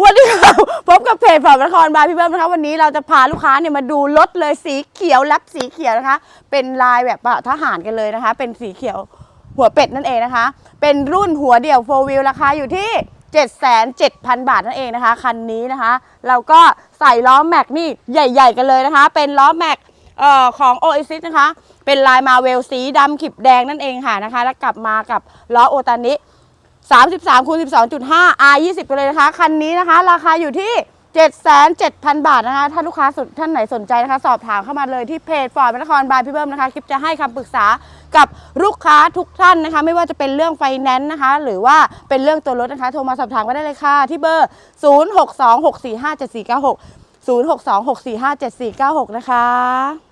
วันนี้ครับพบกับเพจฝากนครบาลพี่เบิ้มนะคะวันนี้เราจะพาลูกค้าเนี่ยมาดูรถเลยสีเขียวแลบสีเขียวนะคะ เป็นลายแบบทหารกันเลยนะคะ เป็นสีเขียวหัวเป็ดนั่นเองนะคะ เป็นรุ่นหัวเดี่ยวโฟวิลราคาอยู่ที่ 77,000 บาทนั่นเองนะคะ คันนี้นะคะ เราก็ใส่ล้อแม็กนี่ใหญ่ ๆ กันเลยนะคะ เป็นล้อแม็กออของ Oasis นะคะ เป็นลายมาเวลสีดำขีบแดงนั่นเองค่ะนะคะ แล้วกลับมากับล้อโอตานิ 33คูณ12.5 R 20กันเลยนะคะ คันนี้นะคะ ราคาอยู่ที่ 77,000 บาทนะคะ ถ้าลูกค้าสุดท่านไหนสนใจนะคะ สอบถามเข้ามาเลยที่เพจฟอร์ดนครบายพี่เบิ้มนะคะ คลิปจะให้คำปรึกษากับลูกค้าทุกท่านนะคะ ไม่ว่าจะเป็นเรื่องไฟแนนซ์นะคะ หรือว่าเป็นเรื่องตัวรถนะคะ โทรมาสอบถามก็ได้เลยค่ะ ที่เบอร์ 0626457496 0626457496 นะคะ